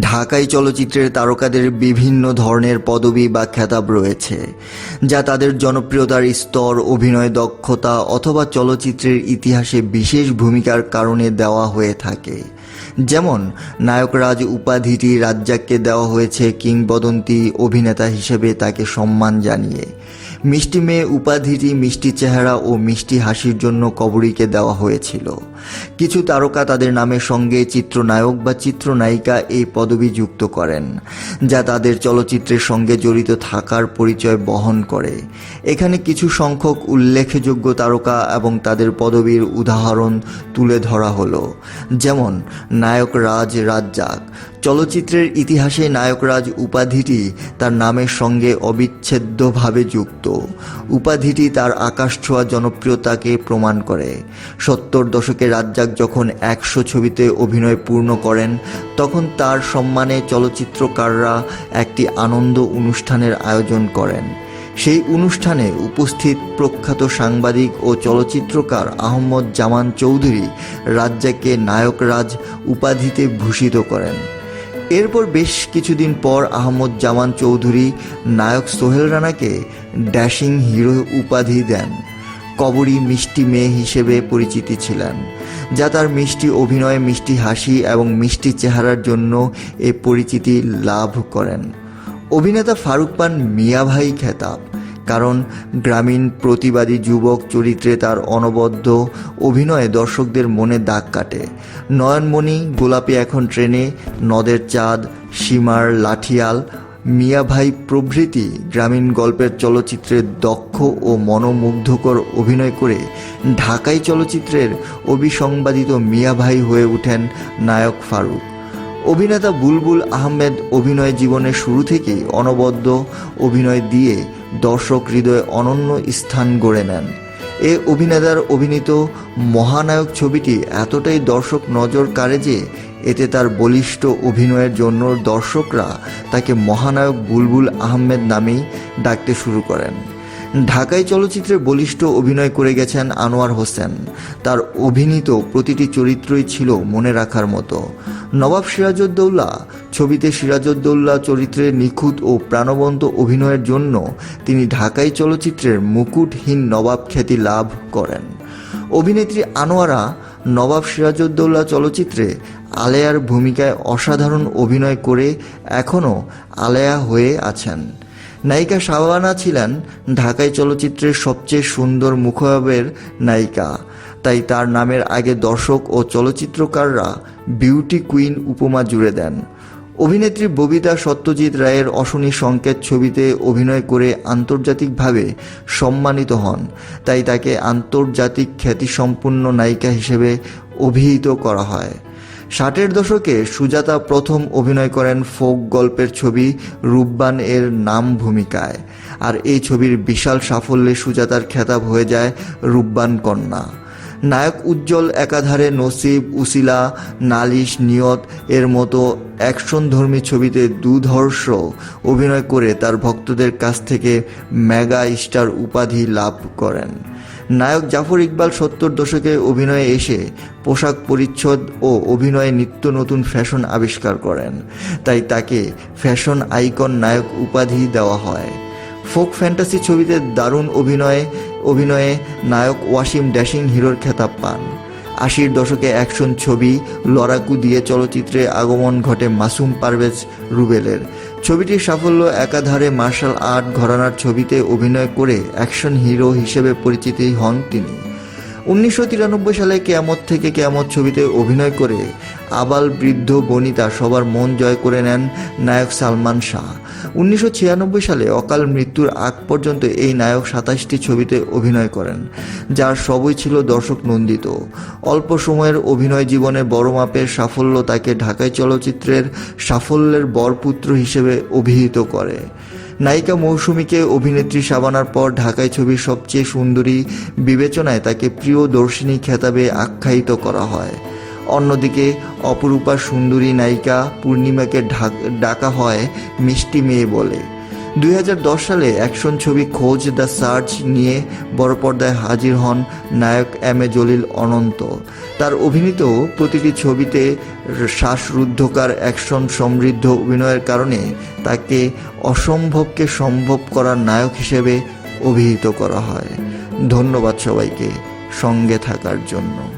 ঢাকাই চলচ্চিত্রের তারকাদের বিভিন্ন ধরনের পদবি বা খেতাব রয়েছে, যা তাদের জনপ্রিয়তার স্তর, অভিনয় দক্ষতা অথবা চলচ্চিত্রের ইতিহাসে বিশেষ ভূমিকার কারণে দেওয়া হয়ে থাকে। যেমন, নায়করাজ উপাধিটি রাজ্জাককে দেওয়া হয়েছে কিংবদন্তি অভিনেতা হিসেবে তাকে সম্মান জানিয়ে। মিষ্টি মেয়ে উপাধিটি মিষ্টি চেহারা ও মিষ্টি হাসির জন্য কবরীকে দেওয়া হয়েছিল। কিছু তারকা তাদের নামের সঙ্গে চিত্রনায়ক বা চিত্রনায়িকা এই পদবি যুক্ত করেন, যা তাদের চলচ্চিত্রের সঙ্গে জড়িত থাকার পরিচয় বহন করে। এখানে কিছু সংখ্যক উল্লেখযোগ্য তারকা এবং তাদের পদবীর উদাহরণ তুলে ধরা হলো, যেমন নায়ক রাজ রাজ্জাক চলচ্চিত্রের ইতিহাসে নায়করাজ উপাধিটি তার নামের সঙ্গে অবিচ্ছেদ্যভাবে যুক্ত। উপাধিটি তার আকাশ ছোঁয়া জনপ্রিয়তাকে প্রমাণ করে। সত্তর দশকে রাজ্জাক যখন একশো ছবিতে অভিনয় পূর্ণ করেন, তখন তার সম্মানে চলচ্চিত্রকাররা একটি আনন্দ অনুষ্ঠানের আয়োজন করেন। সেই অনুষ্ঠানে উপস্থিত প্রখ্যাত সাংবাদিক ও চলচ্চিত্রকার আহমদ জামান চৌধুরী রাজ্জাককে নায়করাজ উপাধিতে ভূষিত করেন। এরপর বেশ কিছুদিন পর আহমদ জামান চৌধুরী, নায়ক সোহেল রানাকে ড্যাশিং হিরো উপাধি দেন। কবরী মিষ্টি মেয়ে হিসেবে পরিচিতি ছিলেন, যা তার মিষ্টি অভিনয় মিষ্টি হাসি এবং মিষ্টি চেহারার জন্য এ পরিচিতি লাভ করেন। অভিনেতা ফারুক পান মিয়াভাই খেতাব। কারণ গ্রামীণ প্রতিবাদী যুবক চরিত্রে তার অনবদ্য অভিনয়ে দর্শকদের মনে দাগ কাটে। নয়নমণি গোলাপি এখন ট্রেনে, নদের চাঁদ, সীমার লাঠিয়াল, মিয়াভাই প্রভৃতি গ্রামীণ গল্পের চলচ্চিত্রে দক্ষ ও মনোমুগ্ধকর অভিনয় করে ঢাকাই চলচ্চিত্রের অবিসংবাদিত মিয়াভাই হয়ে ওঠেন নায়ক ফারুক। অভিনেতা বুলবুল আহমেদ অভিনয় জীবনের শুরু থেকেই অনবদ্য অভিনয় দিয়ে দর্শক হৃদয়ে অনন্য স্থান গড়ে নেন। এ অভিনেতার অভিনীত মহানায়ক ছবিটি এতটাই দর্শক নজর কাড়ে যে এতে তার বলিষ্ঠ অভিনয়ের জন্য দর্শকরা তাকে মহানায়ক বুলবুল আহমেদ নামেই ডাকতে শুরু করেন। ঢাকাই চলচ্চিত্রে বলিষ্ঠ অভিনয় করে গেছেন আনোয়ার হোসেন। তার অভিনীত প্রতিটি চরিত্রই ছিল মনে রাখার মতো। নবাব সিরাজউদ্দৌলা। ছবিতে সিরাজউদ্দৌলা চরিত্রে নিখুঁত ও প্রাণবন্ত অভিনয়ের জন্য তিনি ঢাকাই চলচ্চিত্রের মুকুটহীন নবাব খ্যাতি লাভ করেন। অভিনেত্রী আনোয়ারা নবাব সিরাজউদ্দৌলা চলচ্চিত্রে আলেয়ার ভূমিকায় অসাধারণ অভিনয় করে এখনও আলেয়া হয়ে আছেন। নায়িকা শাবানা ছিলেন ঢাকাই চলচ্চিত্রের সবচেয়ে সুন্দর মুখাবের নায়িকা। তাই তার নামের আগে দর্শক ও চলচ্চিত্রকাররা বিউটি কুইন উপমা জুড়ে দেন। অভিনেত্রী ববিতা সত্যজিৎ রায়ের অশনি সংকেত ছবিতে অভিনয় করে আন্তর্জাতিকভাবে সম্মানিত হন। তাই তাকে আন্তর্জাতিক খ্যাতিসম্পন্ন নায়িকা হিসেবে অভিহিত করা হয়। ষাটের দশকে সুজাতা প্রথম অভিনয় করেন ফোক গল্পের ছবি রূপবান এর নাম ভূমিকায়। আর এই ছবির বিশাল সাফল্যে সুজাতার খেতাব হয়ে যায় রূপবান কন্যা। নায়ক উজ্জ্বল একাধারে নসিব, উসিলা, নালিশ, নিয়ত, এর মতো অ্যাকশনধর্মী ছবিতে দুধর্ষ অভিনয় করে তার ভক্তদের কাছ থেকে মেগা স্টার উপাধি লাভ করেন। নায়ক জাফর ইকবাল সত্তর দশকে অভিনয়ে এসে পোশাক পরিচ্ছদ ও অভিনয়ে নিত্য নতুন ফ্যাশন আবিষ্কার করেন। তাই তাকে ফ্যাশন আইকন নায়ক উপাধি দেওয়া হয়। ফোক ফ্যান্টাসি ছবিতে দারুণ অভিনয়ে অভিনয়ে নায়ক ওয়াসিম ড্যাশিং হিরোর খেতাব পান। আশির দশকে অ্যাকশন ছবি লড়াকু দিয়ে চলচ্চিত্রে আগমন ঘটে মাসুম পারভেজ রুবেলের। ছবিটির সাফল্য একাধারে মার্শাল আর্ট ঘরানার ছবিতে অভিনয় করে অ্যাকশন হিরো হিসেবে পরিচিতি হন তিনি। উনিশশো তিরানব্বই সালে কেয়ামত থেকে কেয়ামত ছবিতে অভিনয় করে আবাল বৃদ্ধ বনিতা সবার মন জয় করে নেন নায়ক সালমান শাহ। উনিশশো ছিয়ানব্বই সালে অকাল মৃত্যুর আগ পর্যন্ত এই নায়ক সাতাশটি ছবিতে অভিনয় করেন, যার সবই ছিল দর্শক নন্দিত। অল্প সময়ের অভিনয় জীবনে বড় মাপের সাফল্য তাকে ঢাকায় চলচ্চিত্রের সাফল্যের বরপুত্র হিসেবে অভিহিত করে। নায়িকা মৌসুমীকে অভিনেত্রী সাবানার পর ঢাকায় ছবির সবচেয়ে সুন্দরী বিবেচনায় তাকে প্রিয় দর্শিনী খেতাবে আখ্যায়িত করা হয়। অন্যদিকে অপরূপা সুন্দরী নায়িকা পূর্ণিমাকে ডাকা হয় মিষ্টি মেয়ে বলে। দুই হাজার দশ সালে অ্যাকশন ছবি খোঁজ দ্য সার্চ নিয়ে বড় পর্দায় হাজির হন নায়ক এম এ জলিল অনন্ত। তার অভিনীত প্রতিটি ছবিতে শ্বাসরুদ্ধকার, অ্যাকশন সমৃদ্ধ অভিনয়ের কারণে তাকে অসম্ভবকে সম্ভব করার নায়ক হিসেবে অভিহিত করা হয়। ধন্যবাদ সবাইকে সঙ্গে থাকার জন্য।